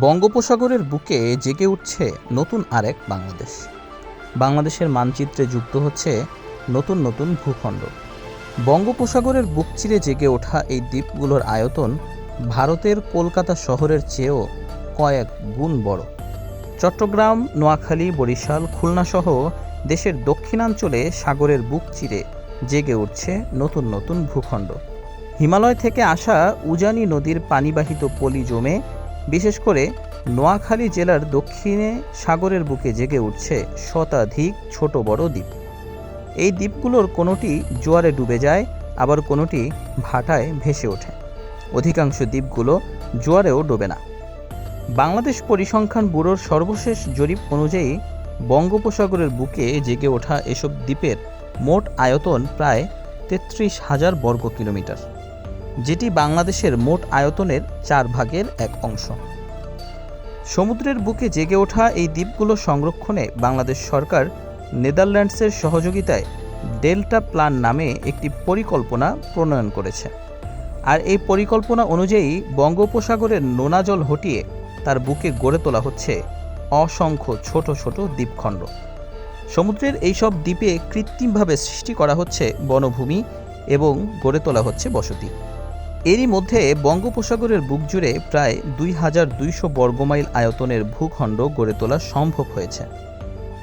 বঙ্গোপসাগরের বুকে জেগে উঠছে নতুন আরেক বাংলাদেশ। বাংলাদেশের মানচিত্রে যুক্ত হচ্ছে নতুন নতুন ভূখণ্ড। বঙ্গোপসাগরের বুক চিরে জেগে ওঠা এই দ্বীপগুলোর আয়তন ভারতের কলকাতা শহরের চেয়েও কয়েক গুণ বড়। চট্টগ্রাম, নোয়াখালী, বরিশাল খুলনাসহ দেশের দক্ষিণাঞ্চলে সাগরের বুক চিরে জেগে উঠছে নতুন নতুন ভূখণ্ড। হিমালয় থেকে আসা উজানি নদীর পানিবাহিত পলি জমে বিশেষ করে নোয়াখালী জেলার দক্ষিণে সাগরের বুকে জেগে উঠছে শতাধিক ছোট বড় দ্বীপ। এই দ্বীপগুলোর কোনোটি জোয়ারে ডুবে যায়, আবার কোনোটি ভাটায় ভেসে ওঠে। অধিকাংশ দ্বীপগুলো জোয়ারেও ডোবে না। বাংলাদেশ পরিসংখ্যান ব্যুরোর সর্বশেষ জরিপ অনুযায়ী বঙ্গোপসাগরের বুকে জেগে ওঠা এসব দ্বীপের মোট আয়তন প্রায় তেত্রিশ হাজার বর্গ কিলোমিটার যেটি বাংলাদেশের মোট আয়তনের চার ভাগের এক অংশ। সমুদ্রের বুকে জেগে ওঠা এই দ্বীপগুলো সংরক্ষণে বাংলাদেশ সরকার নেদারল্যান্ডসের সহযোগিতায় ডেল্টা প্ল্যান নামে একটি পরিকল্পনা প্রণয়ন করেছে। আর এই পরিকল্পনা অনুযায়ী বঙ্গোপসাগরের নোনা জল হটিয়ে তার বুকে গড়ে তোলা হচ্ছে অসংখ্য ছোট ছোট দ্বীপখণ্ড। সমুদ্রের এইসব দ্বীপে কৃত্রিমভাবে সৃষ্টি করা হচ্ছে বনভূমি এবং গড়ে তোলা হচ্ছে বসতি। এরই মধ্যে বঙ্গোপসাগরের বুক জুড়ে প্রায় দুই হাজার দুইশো বর্গমাইল আয়তনের ভূখণ্ড গড়ে তোলা সম্ভব হয়েছে।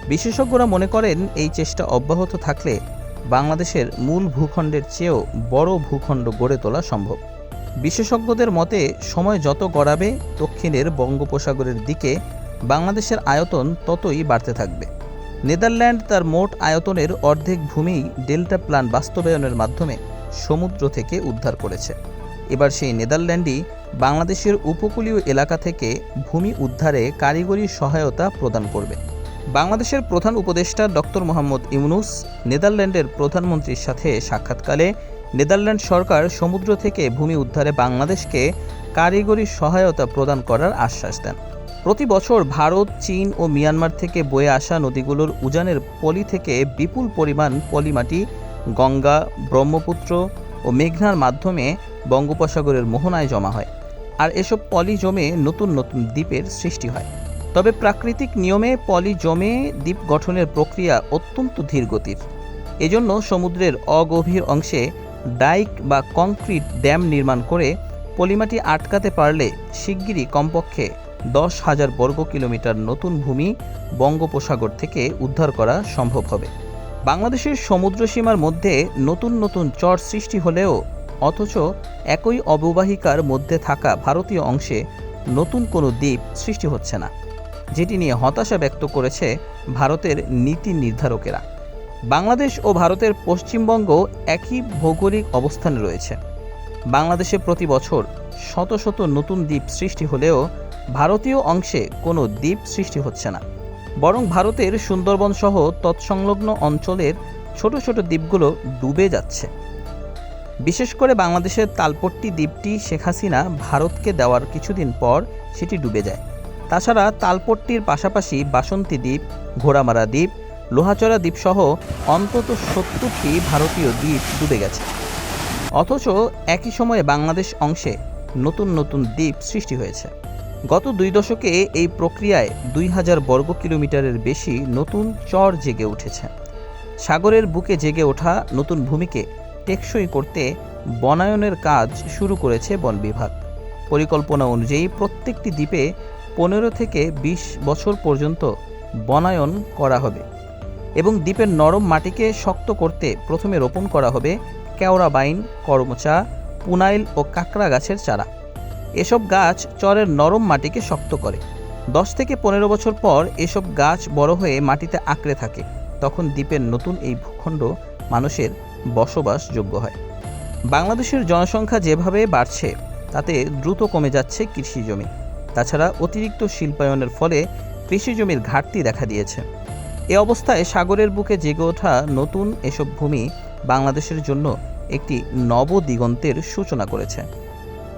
বিশেষজ্ঞরা মনে করেন এই চেষ্টা অব্যাহত থাকলে বাংলাদেশের মূল ভূখণ্ডের চেয়েও বড় ভূখণ্ড গড়ে তোলা সম্ভব। বিশেষজ্ঞদের মতে, সময় যত গড়াবে, দক্ষিণের বঙ্গোপসাগরের দিকে বাংলাদেশের আয়তন ততই বাড়তে থাকবে। নেদারল্যান্ড তার মোট আয়তনের অর্ধেক ভূমি ডেল্টা প্ল্যান বাস্তবায়নের মাধ্যমে সমুদ্র থেকে উদ্ধার করেছে। এবার সেই নেদারল্যান্ডই বাংলাদেশের উপকূলীয় এলাকা থেকে ভূমি উদ্ধারে কারিগরি সহায়তা প্রদান করবে। বাংলাদেশের প্রধান উপদেষ্টা ডক্টর মোহাম্মদ ইউনুস নেদারল্যান্ডের প্রধানমন্ত্রীর সাথে সাক্ষাৎকালে নেদারল্যান্ড সরকার সমুদ্র থেকে ভূমি উদ্ধারে বাংলাদেশকে কারিগরি সহায়তা প্রদান করার আশ্বাস দেন। প্রতি বছর ভারত, চীন ও মিয়ানমার থেকে বয়ে আসা নদীগুলোর উজানের পলি থেকে বিপুল পরিমাণ পলিমাটি গঙ্গা, ব্রহ্মপুত্র ও মেঘনার মাধ্যমে বঙ্গোপসাগরের মোহনায় জমা হয়। আর এসব পলি জমে নতুন নতুন দ্বীপের সৃষ্টি হয়। তবে প্রাকৃতিক নিয়মে পলি জমে দ্বীপ গঠনের প্রক্রিয়া অত্যন্ত ধীরগতির। এজন্য সমুদ্রের অগভীর অংশে ডাইক বা কংক্রিট ড্যাম নির্মাণ করে পলিমাটি আটকাতে পারলে শিগগিরই কমপক্ষে দশ হাজার বর্গ কিলোমিটার নতুন ভূমি বঙ্গোপসাগর থেকে উদ্ধার করা সম্ভব হবে। বাংলাদেশের সমুদ্র সীমার মধ্যে নতুন নতুন চর সৃষ্টি হলেও অথচ একই অববাহিকার মধ্যে থাকা ভারতীয় অংশে নতুন কোনো দ্বীপ সৃষ্টি হচ্ছে না, যেটি নিয়ে হতাশা ব্যক্ত করেছে ভারতের নীতি নির্ধারকেরা। বাংলাদেশ ও ভারতের পশ্চিমবঙ্গ একই ভৌগোলিক অবস্থানে রয়েছে। বাংলাদেশে প্রতি বছর শত শত নতুন দ্বীপ সৃষ্টি হলেও ভারতীয় অংশে কোনো দ্বীপ সৃষ্টি হচ্ছে না। বরং ভারতের সুন্দরবন সহ তৎসংলগ্ন অঞ্চলের ছোট ছোট দ্বীপগুলো ডুবে যাচ্ছে। বিশেষ করে বাংলাদেশের তালপট্টি দ্বীপটি শেখ হাসিনা ভারতকে দেওয়ার কিছুদিন পর সেটি ডুবে যায়। তাছাড়া তালপট্টির পাশাপাশি বাসন্তী দ্বীপ, ঘোড়ামারা দ্বীপ, লোহাচড়া দ্বীপসহ অন্তত সত্তরটি ভারতীয় দ্বীপ ডুবে গেছে। অথচ একই সময়ে বাংলাদেশ অংশে নতুন নতুন দ্বীপ সৃষ্টি হয়েছে। গত দুই দশকে এই প্রক্রিয়ায় দুই হাজার বর্গ কিলোমিটারের বেশি নতুন চর জেগে উঠেছে। সাগরের বুকে জেগে ওঠা নতুন ভূমিকে টেকসই করতে বনায়নের কাজ শুরু করেছে বন বিভাগ। পরিকল্পনা অনুযায়ী প্রত্যেকটি দ্বীপে পনেরো থেকে ২০ বছর পর্যন্ত বনায়ন করা হবে এবং দ্বীপের নরম মাটিকে শক্ত করতে প্রথমে রোপণ করা হবে কেওড়া বাইন করমচা, পুনাইল ও কাঁকড়া গাছের চারা। এসব গাছ চরের নরম মাটিকে শক্ত করে। দশ থেকে পনেরো বছর পর এসব গাছ বড় হয়ে মাটিতে আঁকড়ে থাকে। তখন দ্বীপের নতুন এই ভূখণ্ড মানুষের বসবাসযোগ্য হয়। বাংলাদেশের জনসংখ্যা যেভাবে বাড়ছে, তাতে দ্রুত কমে যাচ্ছে কৃষি জমি। তাছাড়া অতিরিক্ত শিল্পায়নের ফলে কৃষি জমির ঘাটতি দেখা দিয়েছে। এ অবস্থায় সাগরের বুকে জেগে ওঠা নতুন এসব ভূমি বাংলাদেশের জন্য একটি নব দিগন্তের সূচনা করেছে।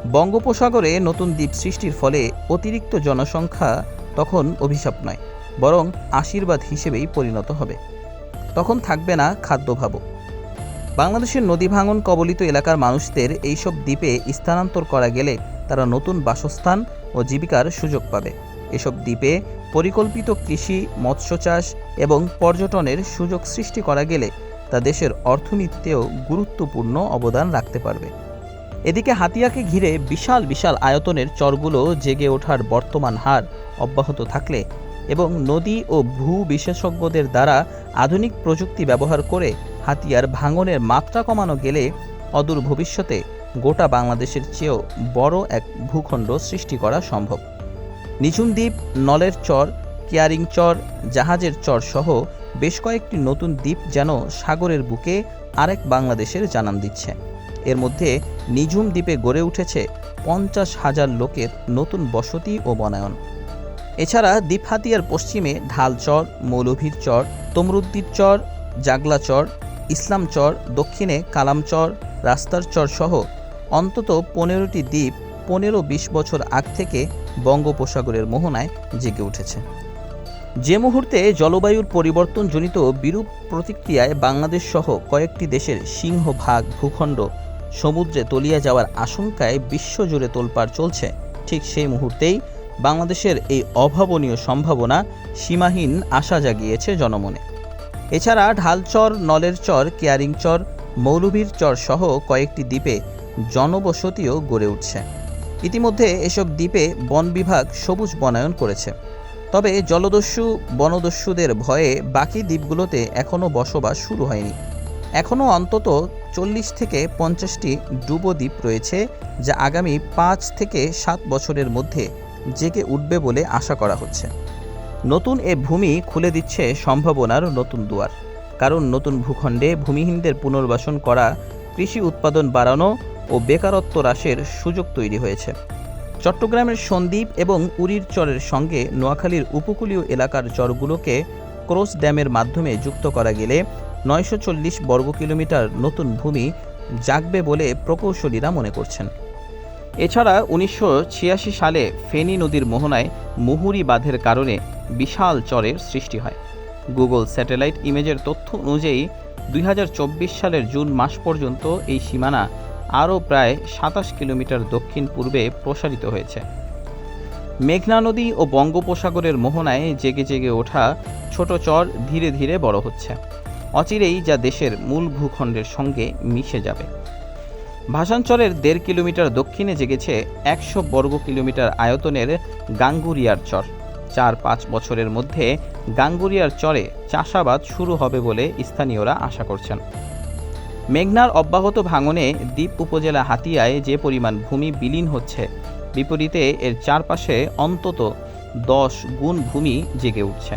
বঙ্গোপসাগরে নতুন দ্বীপ সৃষ্টির ফলে অতিরিক্ত জনসংখ্যা তখন অভিশাপ নয়, বরং আশীর্বাদ হিসেবেই পরিণত হবে। তখন থাকবে না খাদ্যভাবও। বাংলাদেশের নদী ভাঙন কবলিত এলাকার মানুষদের এইসব দ্বীপে স্থানান্তর করা গেলে তারা নতুন বাসস্থান ও জীবিকার সুযোগ পাবে। এসব দ্বীপে পরিকল্পিত কৃষি, মৎস্য চাষ এবং পর্যটনের সুযোগ সৃষ্টি করা গেলে তা দেশের অর্থনীতিতেও গুরুত্বপূর্ণ অবদান রাখতে পারবে। এদিকে হাতিয়াকে ঘিরে বিশাল বিশাল আয়তনের চরগুলো জেগে ওঠার বর্তমান হার অব্যাহত থাকলে এবং নদী ও ভূ বিশেষজ্ঞদের দ্বারা আধুনিক প্রযুক্তি ব্যবহার করে হাতিয়ার ভাঙনের মাত্রা কমানো গেলে অদূর ভবিষ্যতে গোটা বাংলাদেশের চেয়েও বড় এক ভূখণ্ড সৃষ্টি করা সম্ভব। নিঝুম দ্বীপ, নলের চর, কেয়ারিং চর, জাহাজের চর সহ বেশ কয়েকটি নতুন দ্বীপ যেন সাগরের বুকে আরেক বাংলাদেশের জানান দিচ্ছে। এর মধ্যে নিঝুম দ্বীপে গড়ে উঠেছে পঞ্চাশ হাজার লোকের নতুন বসতি ও বনায়ন। এছাড়া দ্বীপ হাতিয়ার পশ্চিমে ঢালচর মৌলভীর চর, তমরুদ্দির চর, জাগলা চর, ইসলাম চর, দক্ষিণে কালামচর রাস্তার চর সহ অন্তত পনেরোটি দ্বীপ পনেরো বিশ বছর আগ থেকে বঙ্গোপসাগরের মোহনায় জেগে উঠেছে। যে মুহূর্তে জলবায়ুর পরিবর্তনজনিত বিরূপ প্রতিক্রিয়ায় বাংলাদেশ সহ কয়েকটি দেশের সিংহভাগ ভূখণ্ড সমুদ্রে তলিয়ে যাওয়ার আশঙ্কায় বিশ্বজুড়ে তোলপাড় চলছে। ঠিক সেই মুহূর্তেই বাংলাদেশের এই অভাবনীয় সম্ভাবনা সীমাহীন আশা জাগিয়েছে জনমনে। এছাড়া ঢালচর, নলের চর, কেয়ারিং চর, মৌলভীর চর সহ কয়েকটি দ্বীপে জনবসতিও গড়ে উঠছে। ইতিমধ্যে এসব দ্বীপে বন বিভাগ সবুজ বনায়ন করেছে। তবে জলদস্যু, বনদস্যুদের ভয়ে বাকি দ্বীপগুলোতে এখনও বসবাস শুরু হয়নি। এখনও অন্তত চল্লিশ থেকে পঞ্চাশটি ডুবো দ্বীপ রয়েছে, যা আগামী পাঁচ থেকে সাত বছরের মধ্যে জেগে উঠবে বলে আশা করা হচ্ছে। নতুন এ ভূমি খুলে দিচ্ছে সম্ভাবনার নতুন দুয়ার, কারণ নতুন ভূখণ্ডে ভূমিহীনদের পুনর্বাসন করা, কৃষি উৎপাদন বাড়ানো ও বেকারত্ব হ্রাসের সুযোগ তৈরি হয়েছে। চট্টগ্রামের সন্দ্বীপ এবং উরির চরের সঙ্গে নোয়াখালীর উপকূলীয় এলাকার চরগুলোকে ক্রস ড্যামের মাধ্যমে যুক্ত করা গেলে নয়শো চল্লিশ বর্গ কিলোমিটার নতুন ভূমি জাগবে বলে প্রকৌশলীরা মনে করছেন। এছাড়া উনিশশো ছিয়াশি সালে ফেনী নদীর মোহনায় মুহুরি বাঁধের কারণে বিশাল চরের সৃষ্টি হয়। গুগল স্যাটেলাইট ইমেজের তথ্য অনুযায়ী, দুই হাজার চব্বিশ সালের জুন মাস পর্যন্ত এই সীমানা আরও প্রায় সাতাশ কিলোমিটার দক্ষিণ পূর্বে প্রসারিত হয়েছে। মেঘনা নদী ও বঙ্গোপসাগরের মোহনায় জেগে জেগে ওঠা ছোট চর ধীরে ধীরে বড় হচ্ছে। অচিরেই যা দেশের মূল ভূখণ্ডের সঙ্গে মিশে যাবে। ভাসানচরের দেড় কিলোমিটার দক্ষিণে জেগেছে একশো বর্গ কিলোমিটার আয়তনের গাঙ্গুরিয়ার চর। চার পাঁচ বছরের মধ্যে গাঙ্গুরিয়ার চরে চাষাবাদ শুরু হবে বলে স্থানীয়রা আশা করছেন। মেঘনার অব্যাহত ভাঙনে দ্বীপ উপজেলা হাতিয়ায় যে পরিমাণ ভূমি বিলীন হচ্ছে বিপরীতে এর চারপাশে অন্তত দশ গুণ ভূমি জেগে উঠছে।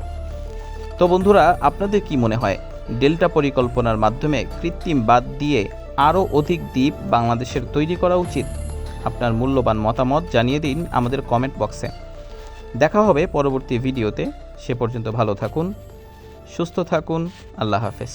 তো বন্ধুরা, আপনাদের কি মনে হয়, ডেল্টা পরিকল্পনার মাধ্যমে কৃত্রিম বাদ দিয়ে আরও অধিক দ্বীপ বাংলাদেশের তৈরি করা উচিত? আপনার মূল্যবান মতামত জানিয়ে দিন আমাদের কমেন্ট বক্সে। দেখা হবে পরবর্তী ভিডিওতে। সে পর্যন্ত ভালো থাকুন, সুস্থ থাকুন, আল্লাহ হাফেজ।